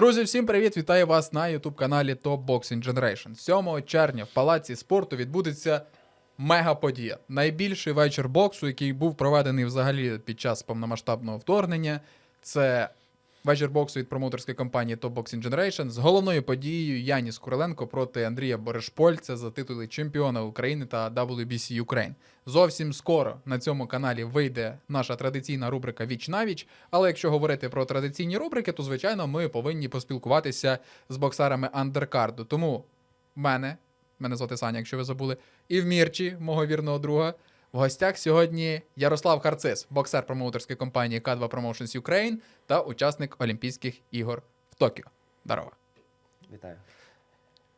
Друзі, всім привіт! Вітаю вас на youtube каналі Top Boxing Generation. 7 червня в палаці спорту відбудеться мега-подія. Найбільший вечір боксу, який був проведений взагалі під час повномасштабного вторгнення. Це вечір боксу від промоутерської компанії Top Boxing Generation з головною подією Яніс Куриленко проти Андрія Борешпольця за титули чемпіона України та WBC Ukraine. Зовсім скоро на цьому каналі вийде наша традиційна рубрика Віч на віч. Але якщо говорити про традиційні рубрики, то звичайно ми повинні поспілкуватися з боксерами андеркарду. Тому мене, мене звати Саня, якщо ви забули, і в Мірчі, мого вірного друга. В гостях сьогодні Ярослав Харцис, боксер промоутерської компанії K2 Promotions Ukraine та учасник Олімпійських ігор в Токіо. Дарова. Вітаю.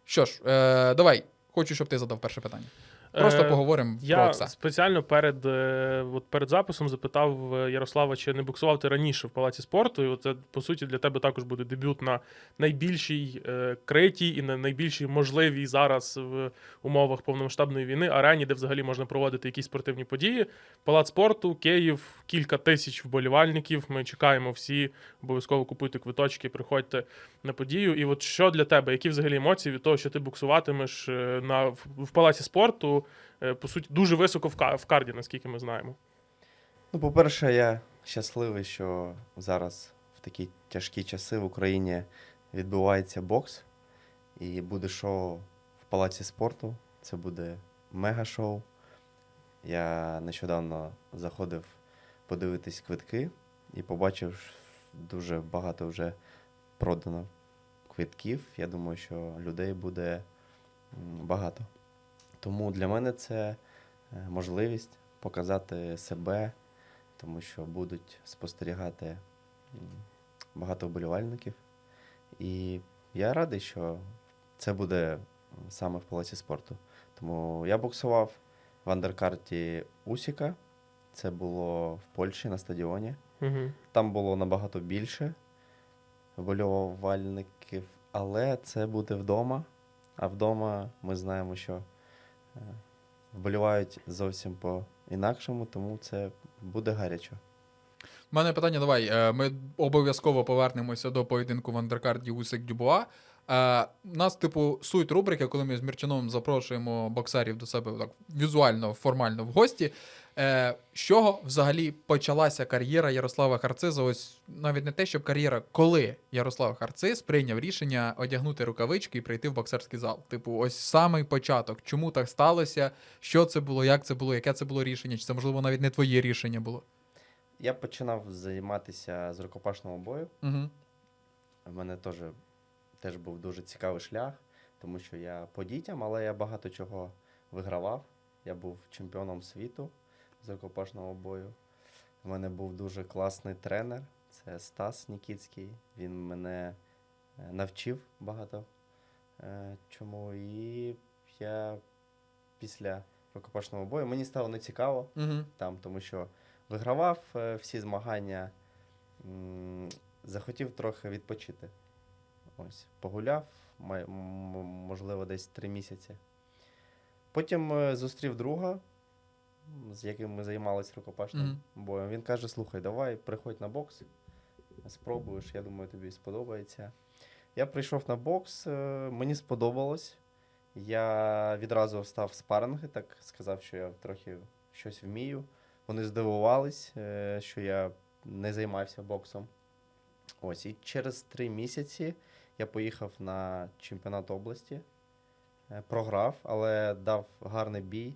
Що ж, е, давай, хочу, щоб ти задав перше питання. Просто Е, поговоримо про Я спеціально перед, е, от перед записом запитав е, Ярослава, чи не боксував ти раніше в палаці спорту. І от це, по суті, для тебе також буде дебют на найбільшій е, критій і на найбільшій можливій зараз в умовах повномасштабної війни арені, де взагалі можна проводити якісь спортивні події. Палац спорту, Київ, кілька тисяч вболівальників. Ми чекаємо всі. Обов'язково купуйте квиточки, приходьте на подію. І от що для тебе? Які взагалі емоції від того, що ти боксуватимеш е, на в, в палаці спорту? Е, По суті, дуже високо в, карді, наскільки ми знаємо. Ну, по-перше, я щасливий, що зараз в такі тяжкі часи в Україні відбувається бокс і буде шоу в палаці спорту. Це буде мега-шоу. Я нещодавно заходив подивитись квитки і побачив, дуже багато вже продано квитків. Я думаю, що людей буде багато. Тому для мене це е, можливість показати себе, тому що будуть спостерігати багато вболівальників. І я радий, що це буде саме в палаці спорту. Тому я боксував в андеркарті Усіка. Це було в Польщі на стадіоні. Угу. Там було набагато більше вболівальників, але це буде вдома. А вдома ми знаємо, що вболівають зовсім по-інакшому, тому це буде гарячо. У мене питання: давай. е, Ми обов'язково повернемося до поєдинку в андеркарді Усик Дюбуа. Е, нас, типу, суть рубрики, коли ми з Мірчаном запрошуємо боксерів до себе так візуально, формально в гості. Е, З чого взагалі почалася кар'єра Ярослава Харциза? Ось навіть не те, щоб кар'єра, коли Ярослав Харциз прийняв рішення одягнути рукавички і прийти в боксерський зал. Типу, ось самий початок. Чому так сталося? Що це було, як це було, яке це було рішення? Чи це можливо навіть не твоє рішення було? Я починав займатися з рукопашного бою. Угу. У мене теж, теж був дуже цікавий шлях, тому що я по дітям, але я багато чого вигравав. Я був чемпіоном світу з рукопашного бою. У мене був дуже класний тренер, це Стас Нікіцький. Він мене е, навчив багато е, чому. І я після рукопашного бою мені стало нецікаво Угу. там, тому що вигравав е, всі змагання, захотів трохи відпочити. Ось, погуляв, можливо, десь три місяці. Потім зустрів друга, з яким ми займалися рукопашним Мгм. боєм. Він каже: слухай, давай приходь на бокс, спробуєш, я думаю, тобі сподобається. Я прийшов на бокс, е, мені сподобалось. Я відразу став спаринги, так сказав, що я трохи щось вмію. Вони здивувались, е, що я не займався боксом. Ось, і через три місяці я поїхав на чемпіонат області, е, програв, але дав гарний бій.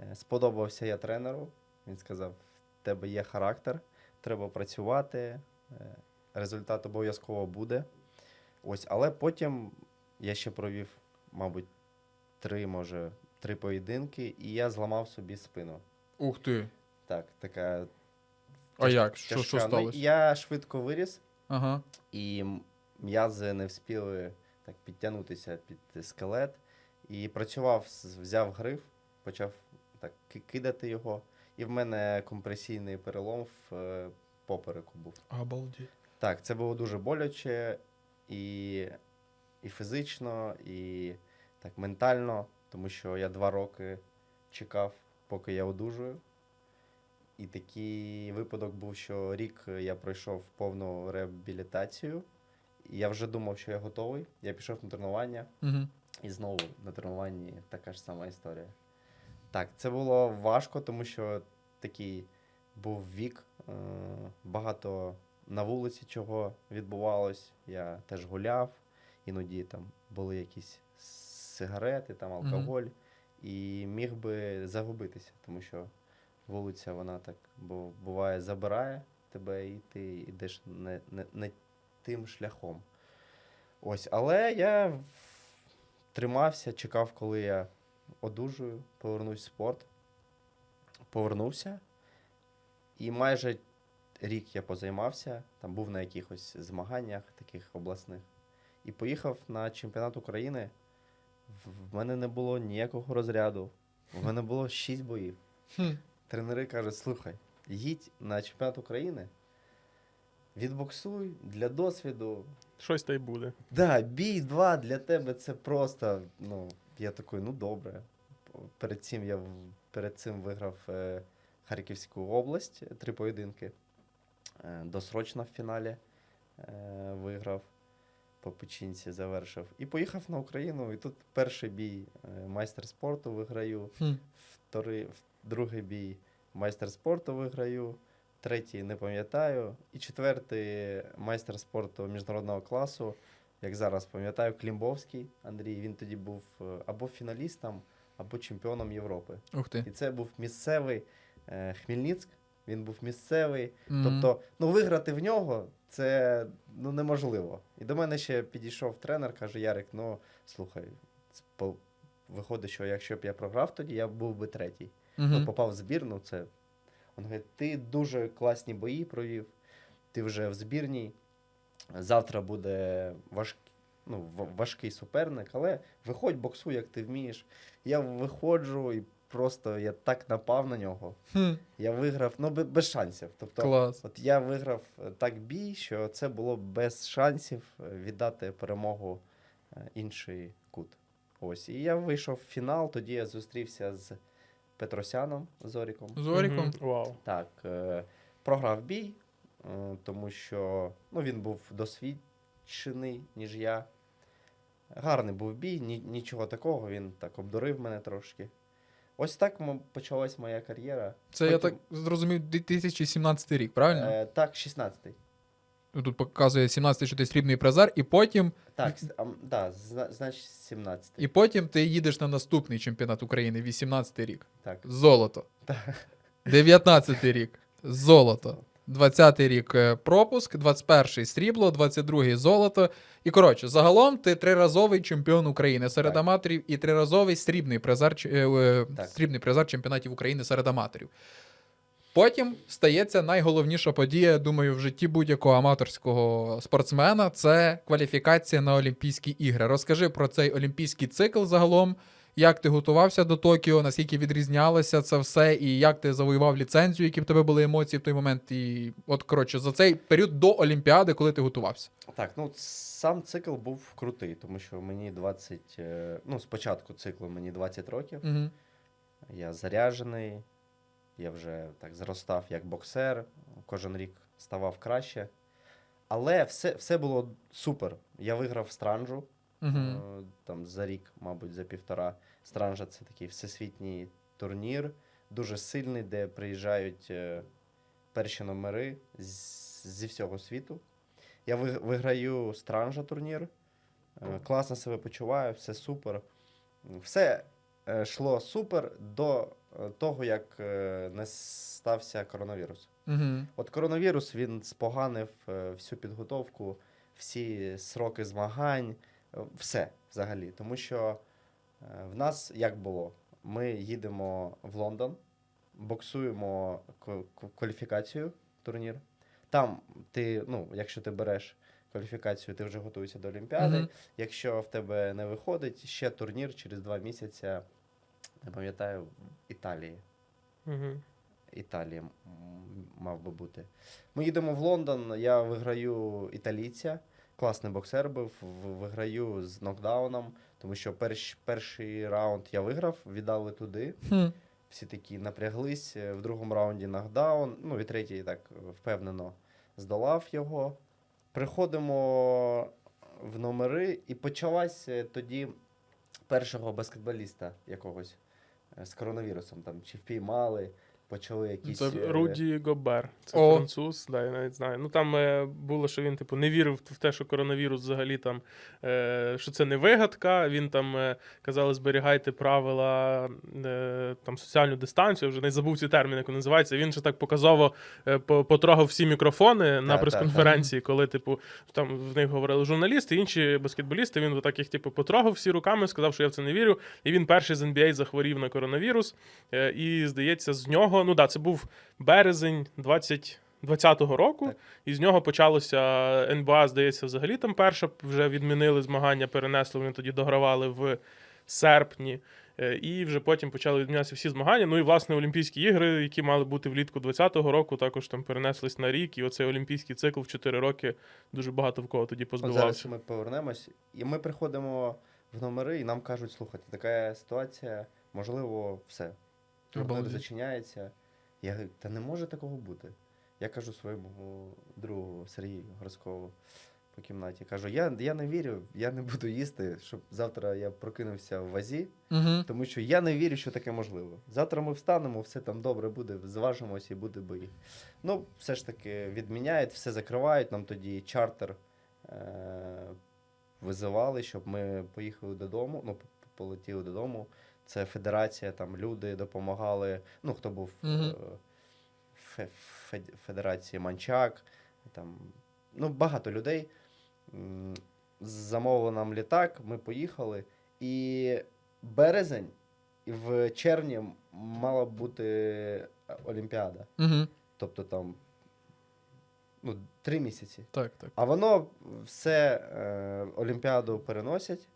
Е, Сподобався я тренеру. Він сказав: в тебе є характер, треба працювати, е, результат обов'язково буде. Ось, але потім я ще провів, мабуть, три, може, три поєдинки, і я зламав собі спину. Ух ти. Так, така. А тяж- як? Що, що тяжка. Ну, я швидко виріс, Ага. і м'язи не вспіли так підтягнутися під скелет. І працював, взяв гриф, почав так кидати його. І в мене компресійний перелом в е, попереку був. Обалдеть. Так, це було дуже боляче і, і фізично, і так ментально, тому що я два роки чекав, поки я одужую. І такий випадок був, що рік я пройшов повну реабілітацію, І я вже думав, що я готовий. Я пішов на тренування, Угу. і знову на тренуванні така ж сама історія. Так, це було важко, тому що такий був вік, е, багато на вулиці чого відбувалось. Я теж гуляв, іноді там були якісь сигарети, там алкоголь, і міг би загубитися, тому що вулиця вона так буває забирає тебе, і ти йдеш не, не, не тим шляхом. Ось, але я тримався, чекав, коли я одужую, повернусь в спорт. Повернувся. І майже рік я позаймався, там був на якихось змаганнях таких обласних. І поїхав на чемпіонат України. В- мене не було ніякого розряду. У мене було шість боїв. Тренери кажуть: слухай, їдь на чемпіонат України, відбоксуй для досвіду, Щось та й буде. Да, бій 2 для тебе це просто. Ну, я такий, ну добре. Перед цим я перед цим виграв е, Харківську область, е, три поєдинки. Е, досрочно в фіналі е, виграв. По печінці завершив. І поїхав на Україну. І тут перший бій е, майстер спорту виграю, Хм. вторий, другий бій майстер спорту виграю, третій не пам'ятаю, і четвертий майстер спорту міжнародного класу. Як зараз пам'ятаю, Клімбовський Андрій. Він тоді був е, або фіналістом, або чемпіоном Європи. Ух ти. І це був місцевий е, Хмельницьк. Він був місцевий. Мгм. Тобто, ну виграти в нього це ну неможливо. І до мене ще підійшов тренер, каже: Ярик, ну слухай, по- виходить, що якщо б я програв тоді, я був би третій. Мгм. Ну, попав в збірну, це. Він говорить, ти дуже класні бої провів, ти вже в збірній. Завтра буде важ... ну, важкий суперник, але виходь, боксуй, як ти вмієш. Я виходжу і просто я так напав на нього. Хм. Я виграв, ну без шансів. Тобто, Клас. От я виграв е, так бій, що це було без шансів е, віддати перемогу е, інший кут. Ось. І я вийшов в фінал, тоді я зустрівся з Петросяном Зоріком. Зоріком. Вау. Так, е, програв бій, тому що ну, він був досвідчений, ніж я. Гарний був бій, ні, нічого такого, він так обдурив мене трошки. Ось так почалась моя кар'єра. Це я так зрозумів 2017 рік, правильно? Е, так, 16-й. Тут показує 17-й, що ти срібний призер, і потім, Так, а, да, значить 17. і потім ти їдеш на наступний чемпіонат України, 18-й рік. Так. Золото. Так. 19 рік. Золото. 20 рік е, пропуск, 21-й срібло, 22 золото. І коротше, загалом ти триразовий чемпіон України серед Так. аматорів і триразовий срібний призер, е, е, Так. срібний призер чемпіонатів України серед аматорів. Потім стається найголовніша подія, думаю, в житті будь-якого аматорського спортсмена це кваліфікація на Олімпійські ігри. Розкажи про цей олімпійський цикл загалом, як ти готувався до Токіо, наскільки відрізнялося це все, і як ти завоював ліцензію, які в тебе були емоції в той момент. І от коротше, за цей період до Олімпіади, коли ти готувався. Так, ну сам цикл був крутий, тому що мені 20, е, ну, спочатку циклу мені 20 років. Угу. Я заряджений, я вже так зростав як боксер, кожен рік ставав краще. Але все, все було супер. Я виграв странжу Е, там за рік, мабуть, за півтора. Странжа це такий всесвітній турнір, дуже сильний, де приїжджають е, перші номери зі всього світу. Я виграю странжа турнір, е, класно себе почуваю, все супер. Все йшло супер до того, як не стався коронавірус. Угу. От коронавірус він споганив всю підготовку, всі сроки змагань, все взагалі. Тому що е, в нас як було? Ми їдемо в Лондон, боксуємо кваліфікацію турнір. Там ти, ну, якщо ти береш кваліфікацію, ти вже готуєшся до Олімпіади. Мгм. Якщо в тебе не виходить, ще турнір через два місяці, не пам'ятаю, в Італії. Угу. Італії м, мав би бути. Ми їдемо в Лондон, я виграю італійця. Класний боксер був, виграю з нокдауном, тому що перш, перший раунд я виграв, віддали туди. Хм. Всі такі напряглись. е, В другому раунді нокдаун. Ну і третій так впевнено здолав його. приходимо в номери, і почалась е, тоді першого баскетболіста якогось е, з коронавірусом. Там чи впіймали, почали якісь. Це Руді Гобер. Це О. француз, да, я навіть знаю. Ну там е, було, що він, типу, не вірив в те, що коронавірус взагалі там, е, що це не вигадка. Він там е, казали, зберігайте правила е, там соціальну дистанцію. Вже не забув ці терміни, як вони називаються. Він ще так показово е, потрогав всі мікрофони на Так, прес-конференції, коли, типу, там в них говорили журналісти, інші баскетболісти. Він отак їх, типу, потрогав всі руками, сказав, що я в це не вірю. І він перший з NBA захворів на коронавірус. Е, І, здається, з нього, ну да, це був березень 20. 20-го року, Так. і з нього почалося НБА, здається, взагалі там перша вже відмінили змагання, перенесли, вони тоді догравали в серпні. Е, І вже потім почали відмінятися всі змагання. Ну і власне Олімпійські ігри, які мали бути влітку 20-го року, також там перенеслись на рік. І оцей олімпійський цикл в 4 роки дуже багато в кого тоді От зараз ми повернемось, і ми приходимо в номери, і нам кажуть, слухайте, така ситуація, можливо, все. Обалдеть. зачиняється. Я говорю, та не може такого бути. Я кажу своєму другу Сергію Горському по кімнаті. Кажу, я, я не вірю, я не буду їсти, щоб завтра я прокинувся в вазі, Угу. тому що я не вірю, що таке можливо. Завтра ми встанемо, все там добре буде, зважимося і буде бої. Ну, все ж таки відміняють, все закривають. Нам тоді чартер е- визивали, щоб ми поїхали додому. Ну, полетіли додому. Це федерація, там люди допомагали. Ну, хто був Мгм. е- фе- федерації Манчак, там, ну, багато людей. Замовили нам літак, ми поїхали. І березень, і в червні мала бути е, Олімпіада. Угу. Тобто там ну, три місяці. Так, так. А воно все е, Олімпіаду переносять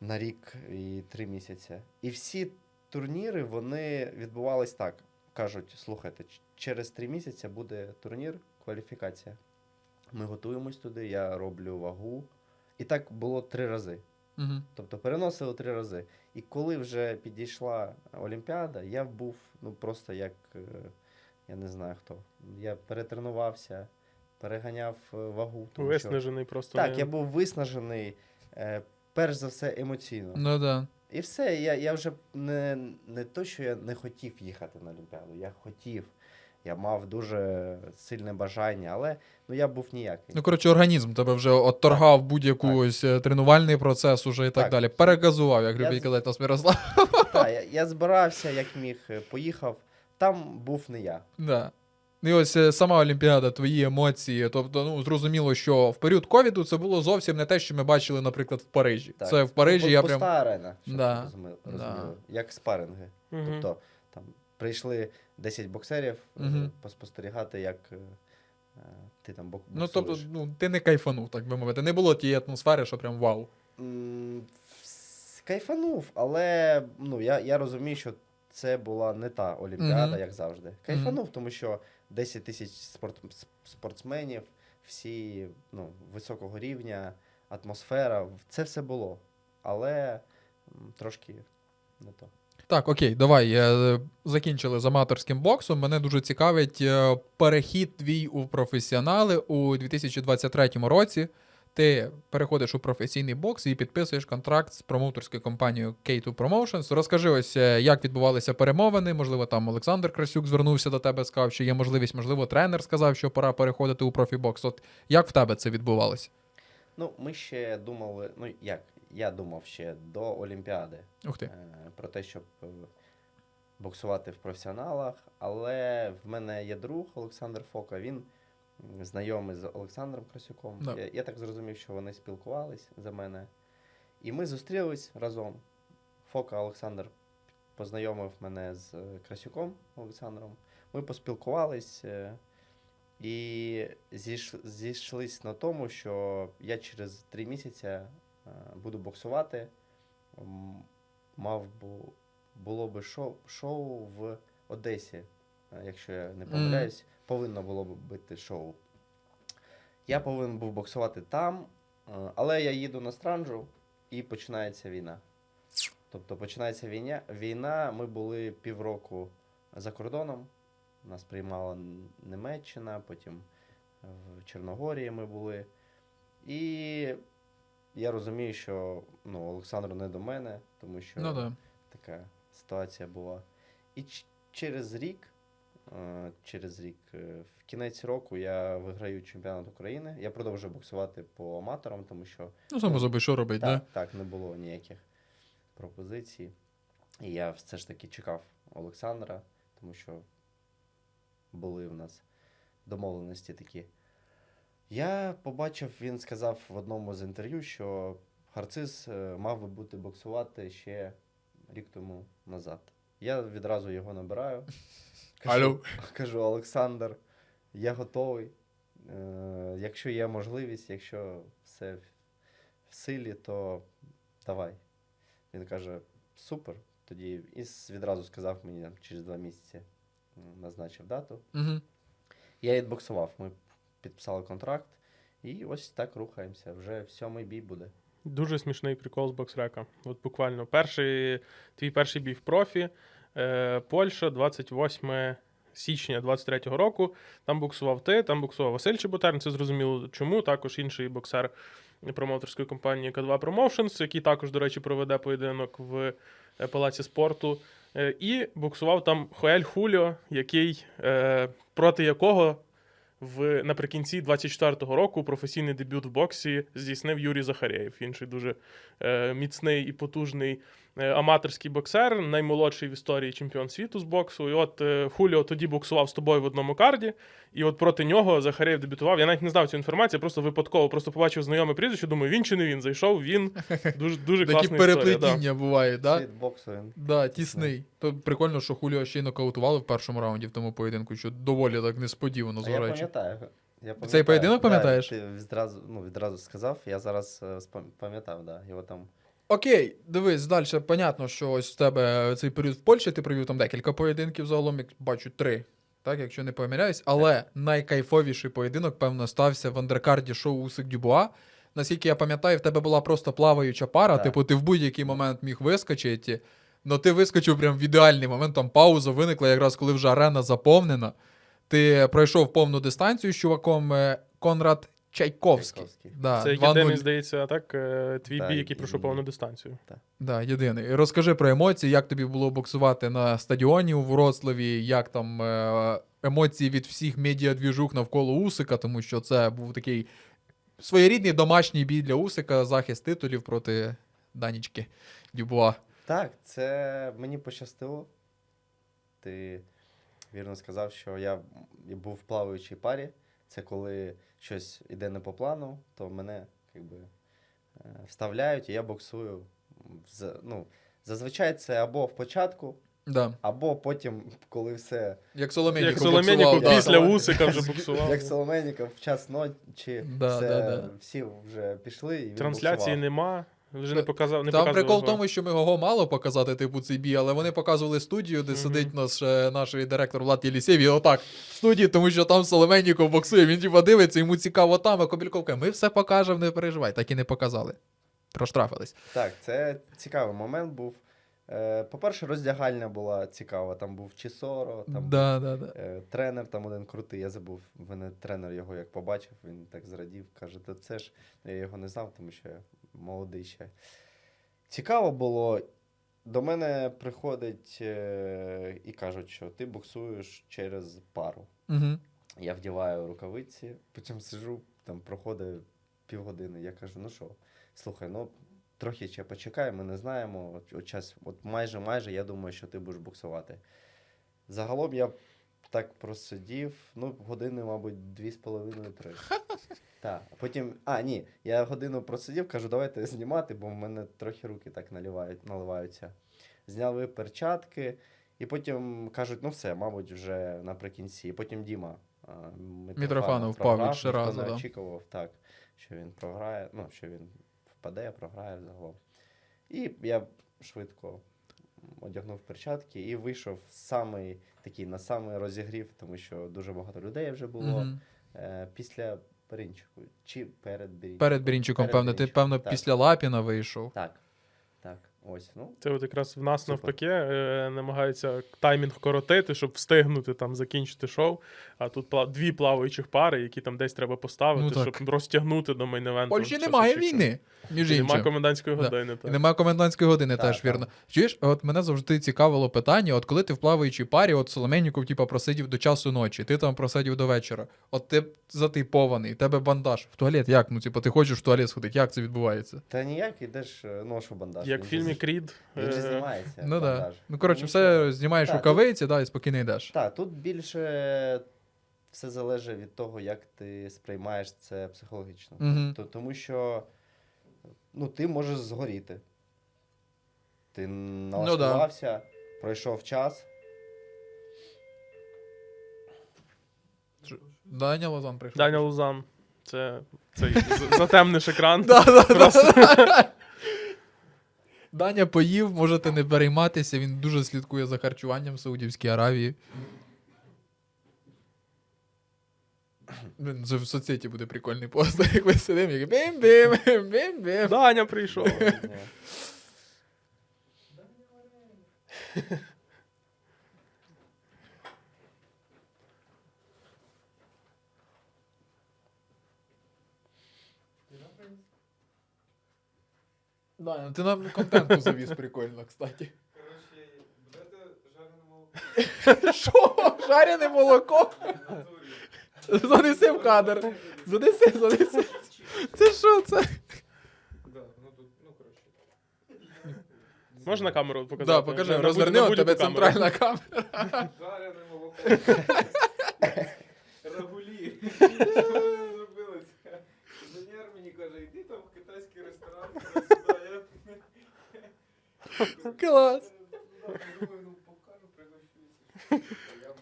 на рік і три місяці. І всі турніри вони відбувались так. Кажуть: слухайте, через три місяці буде турнір, кваліфікація. Ми готуємось туди, я роблю вагу. І так було три рази. Угу. Тобто переносили три рази. І коли вже підійшла Олімпіада, я був ну просто як е, я не знаю хто. Я перетренувався, переганяв е, вагу. Тому що... Виснажений просто. Так, не- я був виснажений, е, перш за все, емоційно. Ну да. І все, я, я вже не, не то, що я не хотів їхати на Олімпіаду, я хотів. Я мав дуже сильне бажання, але ну я був ніякий. Ну, коротше, організм тебе вже отторгав будь-яку Так. ось е, тренувальний процес уже і так, Так. далі. Перегазував, як любить з- казати нас Мирослав. Так, я, я збирався, як міг, е, поїхав. Там був не я. Да. І ось е, сама Олімпіада, твої емоції. Тобто, ну зрозуміло, що в період ковіду це було зовсім не те, що ми бачили, наприклад, в Парижі. Так. Це в Парижі Ну, я пуста арена, щоб Да, ви розуми- да. як спаринги. Мгм. Тобто там прийшли 10 боксерів Мгм. поспостерігати, як е, ти там бок- Ну, тобто, ну, ти не кайфанув, так би мовити. Не було тієї атмосфери, що прям вау. Кайфанув, але ну, я, я розумію, що це була не та Олімпіада, як завжди. Кайфанув, тому що 10 тисяч спорт, спортсменів, всі ну, високого рівня, атмосфера, це все було. Але трошки не то. Так, окей, давай. е, Закінчили з аматорським боксом. Мене дуже цікавить е, перехід твій у професіонали у 2023 році. Ти переходиш у професійний бокс і підписуєш контракт з промоутерською компанією K2 Promotions. Розкажи ось, е, як відбувалися перемовини. Можливо, там Олександр Красюк звернувся до тебе, сказав, що є можливість, можливо, тренер сказав, що пора переходити у профібокс. От як в тебе це відбувалося? Ну, ми ще думали, ну як, я думав ще до Олімпіади. Ух ти. е, про те, щоб е, боксувати в професіоналах. Але в мене є друг Олександр Фока. Він знайомий з Олександром Красюком. Да. Я, я так зрозумів, що вони спілкувались за мене. І ми зустрілись разом. Фока Олександр познайомив мене з е, Красюком Олександром. Ми поспілкувались. е, І зійш, зійшлись на тому, що я через три місяці е, буду боксувати. Мав бу, було би шоу, шоу в Одесі, якщо я не помиляюсь, повинно було б бути шоу. Я повинен був боксувати там, е, але я їду на странжу і починається війна. Тобто починається війна. Війна, ми були півроку за кордоном. Нас приймала Німеччина, потім в Чорногорії ми були. І я розумію, що ну, Олександру не до мене, тому що Ну да. така ситуація була. І через рік, е, через рік, е, в кінець року я виграю чемпіонат України. Я продовжую боксувати по аматорам, тому що Ну, само собі, що робить, так, да? так, не було ніяких пропозицій. І я все ж таки чекав Олександра, тому що були в нас домовленості такі. Я побачив, він сказав в одному з інтерв'ю, що Харциз е, мав би бути боксувати ще рік тому назад. Я відразу його набираю. Алло. кажу Олександр, я готовий. Е, якщо є можливість, якщо все в- в силі, то давай. Він каже: супер. Тоді і с- відразу сказав мені там, через два місяці м, назначив дату. Угу. Я відбоксував. Ми підписали контракт, і ось так рухаємося. Вже сьомий бій буде. Дуже смішний прикол з боксрека. От буквально перший, твій перший бій в профі. Е, Польща, 28 січня 23-го року. Там боксував ти, там боксував Василь Чеботар. Це зрозуміло чому. Також інший боксер промоутерської компанії К2 Promotions, який також, до речі, проведе поєдинок в е, палаці спорту. Е, І боксував там Хоель Хуліо, який, проти якого в наприкінці 24-го року професійний дебют в боксі здійснив Юрій Захарєєв, інший дуже міцний і потужний аматорський боксер, наймолодший в історії чемпіон світу з боксу. І от е, Хуліо тоді боксував з тобою в одному карді, і от проти нього Захарєєв дебютував. Я навіть не знав цю інформацію, просто випадково просто побачив знайоме прізвище, думаю, він чи не він. Зайшов, він дуже дуже Такі класна. Да. переплетіння бувають, да? Світ боксу він. Да, тісний. То прикольно, що Хуліо ще й нокаутували в першому раунді в тому поєдинку, що доволі так несподівано, я пам'ятаю. Я пам'ятаю. Цей поєдинок Да, пам'ятаєш? Ти відразу, ну, відразу сказав, я зараз е, пам'ятав, да. Його там Окей, дивись, далі. Понятно, що ось в тебе цей період в Польщі, ти провів там декілька поєдинків загалом, як бачу, три. Так, якщо не помиляюсь, але найкайфовіший поєдинок, певно, стався в андеркарді шоу Усик Дюбуа. Наскільки я пам'ятаю, в тебе була просто плаваюча пара, Так. типу, ти в будь-який момент міг вискочити. Ну ти вискочив прям в ідеальний момент, там пауза виникла, якраз коли вже арена заповнена. Ти пройшов повну дистанцію з чуваком е, Конрад Чайковський. Чайковський. Да, Це 2:0. єдиний, здається, так, е, твій Так, бій, який пройшов єдиний. повну дистанцію. Да, єдиний. Розкажи про емоції, як тобі було боксувати на стадіоні у Вроцлаві, як там е, емоції від всіх медіадвіжух навколо Усика, тому що це був такий своєрідний домашній бій для Усика, захист титулів проти Данічки Дюбуа. Так, це мені пощастило. Ти вірно сказав, що я був в плаваючій парі. Це коли щось іде не по плану, то мене якби, е, вставляють, і я боксую. Ну, зазвичай це або в початку, Да. або потім, коли все. Як Соломеніко Як Соломеніко боксував, да. після Усика вже боксував. Як Соломеніков в час ночі, Да, все, да, да. всі вже пішли. І він Трансляції боксував. нема. Вже не показав. Не Там прикол в його. тому, що ми його мало показати, типу, цей бій, але вони показували студію, де сидить наш, е, наш директор Влад Єлісєв, і отак в студії, тому що там Соломенніков боксує, він типу дивиться, йому цікаво там, а Кобільков каже, ми все покажемо, не переживай. Так і не показали. Проштрафились. Так, це цікавий момент був. Е, По-перше, роздягальня була цікава. Там був Чісоро, там Да, да, да. е, тренер там один крутий. Я забув. Мене тренер його як побачив, він так зрадів. Каже, то це ж я його не знав, тому що я молодий ще. Цікаво було. До мене приходить е, і кажуть, що ти боксуєш через пару. Угу. Я вдіваю рукавиці, потім сижу, там проходить півгодини. Я кажу, ну що, слухай, ну трохи ще почекай, ми не знаємо. От, от, час, от майже майже я думаю, що ти будеш боксувати. Загалом я так просидів, ну, години, мабуть, дві з половиною три. Так. Потім, а, ні, я годину просидів, кажу, давайте знімати, бо в мене трохи руки так наливають, наливаються. Зняли перчатки, і потім кажуть, ну все, мабуть, вже наприкінці. І потім Діма Мітрофанов впав від не да. очікував, так, що він програє, ну, що він впаде, програє загалом. І я швидко одягнув перчатки і вийшов самий такий на самий розігрів, тому що дуже багато людей вже було Угу. е, після Берінчику чи перед Берінчиком. Перед Берінчиком, Перед певно, ти, певно, так. після Лапіна вийшов. Так. Так. Ось, ну, Це от якраз в нас Супер. навпаки е, намагаються таймінг коротити, щоб встигнути там закінчити шоу. А тут пла- дві плаваючих пари, які там десь треба поставити, Ну, щоб розтягнути до мейн-евенту. Польщі немає війни, між Немає комендантської години. Так. немає комендантської години, Так, теж так. вірно. Чуєш, от мене завжди цікавило питання: от коли ти в плаваючій парі, от Соломенніков, типа, просидів до часу ночі, ти там просидів до вечора, от ти затипований, тебе бандаж. В туалет як? Ну, типа, ти хочеш в туалет сходити, як це відбувається? та ніяк ідеш е, ношу бандаж. Як в фільмі же- Крід. Він же е, знімається. Ну бандаж. Ну, коротше, все знімаєш Так, рукавиці, да, і спокійно йдеш. Так, тут більше все залежить від того, як ти сприймаєш це психологічно. Мгм. То, тому що ну, ти можеш згоріти. Ти налаштувався, пройшов час. Даня Лозан прийшов. Даня Лузан. Це цей з- затемниш екран. Да, да, Просто. да. Даня поїв, можете не перейматися, він дуже слідкує за харчуванням в Саудівській Аравії. Це в соцсеті буде прикольний пост, як ми сидимо, як бім-бім, бім-бім. Даня прийшов. Ні. Даня, ти нам контенту завіз прикольно, кстати. Що? Жарене молоко? Занеси в кадр. Занеси, занеси. Це що це? Можна камеру показати? Да, покажи, На будь- розверни, на от тебе будь-яку камеру. центральна камера. Жарене молоко. Рагулі. Що ви зробили це? Інженер мені каже, йди там в китайський ресторан, каже, сюди. Я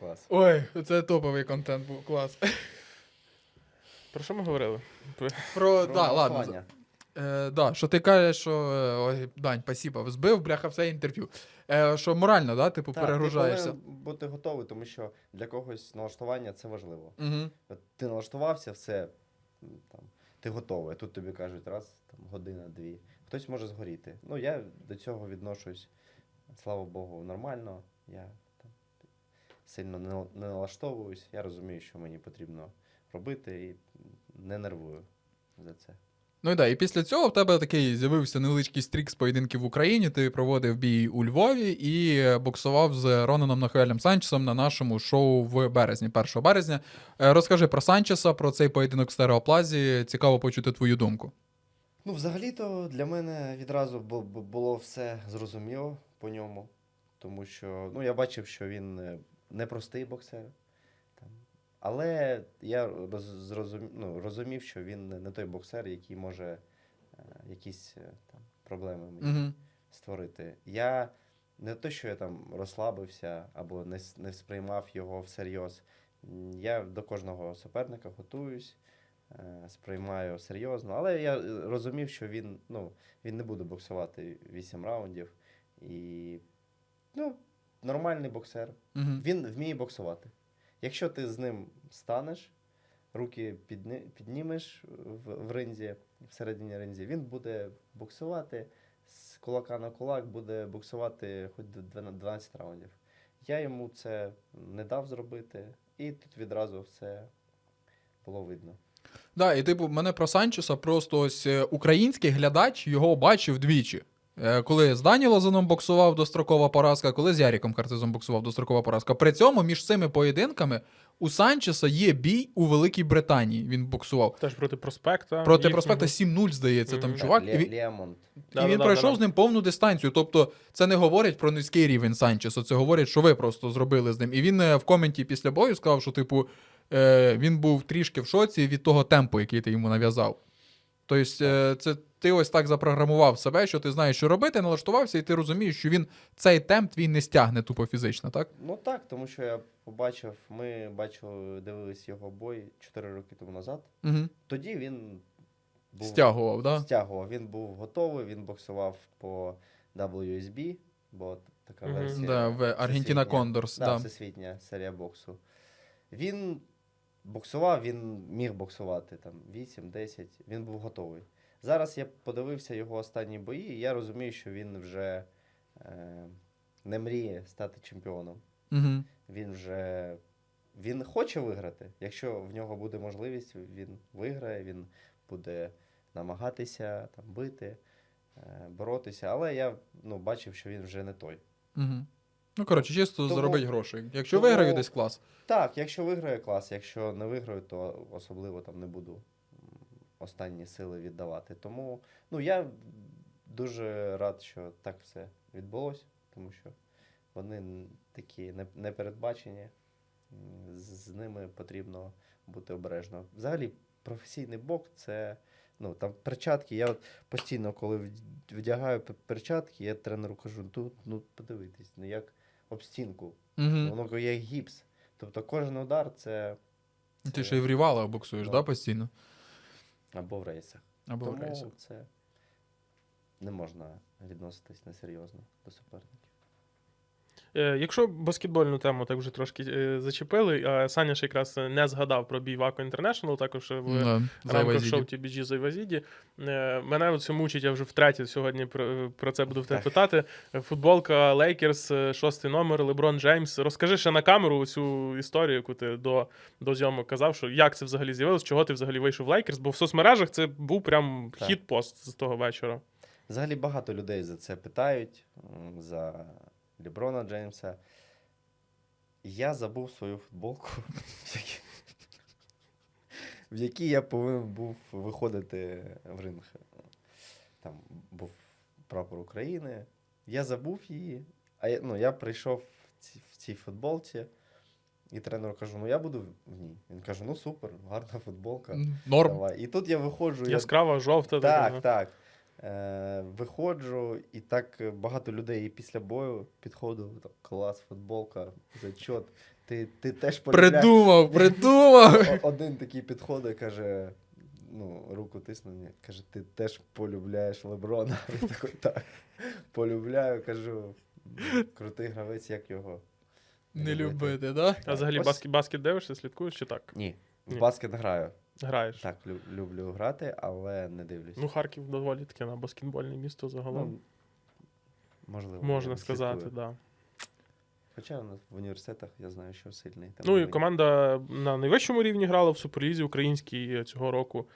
Клас. Ой, це топовий контент був, клас. Про що ми говорили? Про, Про да, ладно. Е, да, що ти кажеш, що. е, Ой, Дань, спасибо, збив, бляха, все інтерв'ю. Е, що морально, да, типу, Так, перегружаєшся. Ти повинен бути готовий, тому що для когось налаштування це важливо. Угу. От ти налаштувався, все м, там, ти готовий. Тут тобі кажуть, раз, там, година-дві. Хтось може згоріти. Ну, я до цього відношусь, слава Богу, нормально. Я там, сильно не, не налаштовуюсь. Я розумію, що мені потрібно робити, і не нервую за це. Ну і да, і після цього в тебе такий з'явився невеличкий стрік з поєдинків в Україні. Ти проводив бій у Львові і боксував з Ронаном Нахуелем Санчесом на нашому шоу в березні, 1 березня. Е, Розкажи про Санчеса, про цей поєдинок в стереоплазі. Цікаво почути твою думку. Ну, взагалі-то для мене відразу бу- бу- було все зрозуміло по ньому, тому що ну, я бачив, що він е, непростий боксер. Там. Але я роз, ну, розумів, що він не- той боксер, який може е, якісь е, там, проблеми мені Угу. створити. Я не те, що я там розслабився або не, не сприймав його всерйоз. Я до кожного суперника готуюсь, е, сприймаю серйозно, але я розумів, що він, ну, він не буде боксувати 8 раундів. І ну, нормальний боксер. Угу. Він вміє боксувати. Якщо ти з ним станеш, руки підни, піднімеш в, в ринзі, всередині ринзі, він буде боксувати з кулака на кулак, буде боксувати хоч до 12 12 раундів. Я йому це не дав зробити, і тут відразу все було видно. Да, і типу, мене про Санчеса просто ось е, український глядач його бачив двічі. Е, Коли з Дані Лозаном боксував дострокова поразка, коли з Яріком Картизом боксував дострокова поразка. При цьому між цими поєдинками у Санчеса є бій у Великій Британії. Він боксував. Теж проти проспекта. Проти проспекта 7-0, здається, там чувак. Так, І він, і він пройшов з ним повну дистанцію. Тобто, це не говорить про низький рівень Санчеса, це говорить, що ви просто зробили з ним. І він е, в коменті після бою сказав, що, типу, е, він був трішки в шоці від того темпу, який ти йому нав'язав. Тобто, е, це ти ось так запрограмував себе, що ти знаєш, що робити, налаштувався, і ти розумієш, що він цей темп твій не стягне тупо фізично, так? Ну так, тому що я побачив, ми бачили, дивились його бой 4 роки тому назад. Угу. Тоді він був Стягував, да? стягував. Він був готовий, він боксував по WSB, бо така Мгм. версія. Да, в Аргентина. Кондорс. Да, Да. всесвітня серія боксу. Він боксував, він міг боксувати там 8-10, він був готовий. Зараз я подивився його останні бої, і я розумію, що він вже е, не мріє стати чемпіоном. Угу. Він вже він хоче виграти. Якщо в нього буде можливість, він виграє, він буде намагатися там бити, е, боротися. Але я ну, бачив, що він вже не той. Угу. Ну, коротше, чисто Тому- заробить грошей. Якщо тому- виграю, десь клас. Так, якщо виграє клас, якщо не виграю, то особливо там не буду останні сили віддавати. Тому ну, я дуже рад, що так все відбулося, тому що вони такі непередбачені. З ними потрібно бути обережно. Взагалі, професійний бок це. Ну, там перчатки. Я от постійно, коли вд- вдягаю перчатки, я тренеру кажу, тут ну подивитись, ну як об стінку. Угу. Воно як гіпс. Тобто кожен удар це Ти ще й в рівала боксуєш, Так. да, постійно? або в рейсах. Або в рейсах. це не можна відноситись несерйозно до суперників. Е, Якщо баскетбольну тему так вже трошки е, зачепили, а Саня ще якраз не згадав про бій Вако Інтернешнл, також в Да, рамках шоу TBG Зайвазіді. Е, Мене оце мучить, я вже втретє сьогодні про, про це буду в тебе Так. питати. Е, Футболка Лейкерс, е, шостий номер, Леброн Джеймс. Розкажи ще на камеру цю історію, яку ти до, до зйомок казав, що як це взагалі з'явилось, чого ти взагалі вийшов в Лейкерс, бо в соцмережах це був прям хіт-пост з того вечора. Взагалі багато людей за це питають, за Ліброна Джеймса. Я забув свою футболку, в якій- я повинен був виходити в ринг. Там був прапор України. Я забув її, а я, ну, я прийшов в цій, в цій футболці. І тренеру кажу, ну я буду в ній. Він каже: ну супер, гарна футболка. Норм. Давай. І тут я виходжу. я Яскрава, жовта. така, так, так. Е, виходжу, і так багато людей і після бою підходили. Так, клас, футболка, зачот. Ти, ти теж полюбляєш. Придумав, придумав. Один такий підходить, каже. Ну, руку тисне мені, каже, ти теж полюбляєш Леброна. Я такий, так, полюбляю, кажу. Крутий гравець, як його. Не любити, да? А взагалі Ось- баскет, баскет дивишся, слідкуєш чи так? Ні, в баскет граю. Граєш. Так, лю- люблю грати, але не дивлюсь. Ну, Харків доволі таке на баскетбольне місто загалом. Ну, можливо. Можна сказати, слідкую. да. Хоча в університетах я знаю, що сильний. Там Ну і команда на найвищому рівні грала в Суперлізі українській цього року.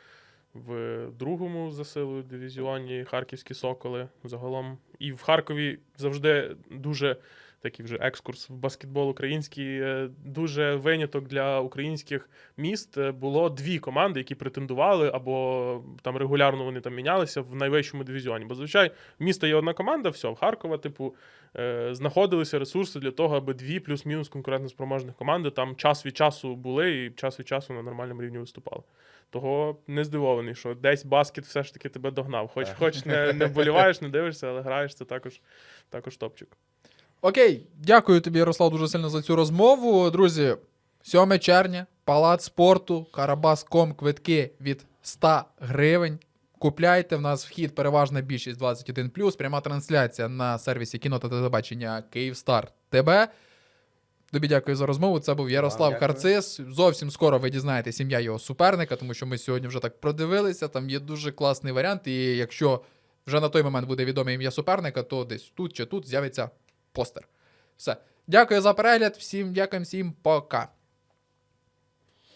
В другому за силою дивізіоні Харківські Соколи загалом. І в Харкові завжди дуже такий вже екскурс в баскетбол український. е, Дуже виняток для українських міст. Е, Було дві команди, які претендували, або там регулярно вони там мінялися в найвищому дивізіоні. Бо зазвичай в міста є одна команда, все, в Харкова, типу, е, знаходилися ресурси для того, аби дві плюс-мінус конкурентоспроможних команди там час від часу були і час від часу на нормальному рівні виступали. Того не здивований, що десь баскет все ж таки тебе догнав. Хоч, хоч не, не вболіваєш, не дивишся, але граєш, це також, також топчик. Окей, дякую тобі, Ярослав, дуже сильно за цю розмову. Друзі, 7 червня, палац спорту, Карабас.ком, квитки від 100 гривень. Купляйте, в нас вхід переважна більшість 21 пряма трансляція на сервісі кіно та телебачення Київстар ТБ. Тобі дякую за розмову. Це був Ярослав. Харцис. Зовсім скоро ви дізнаєтесь ім'я його суперника, тому що ми сьогодні вже так продивилися. Там є дуже класний варіант. І якщо вже на той момент буде відоме ім'я суперника, то десь тут чи тут з'явиться постер. Все. Дякую за перегляд. Всім дякую, всім пока.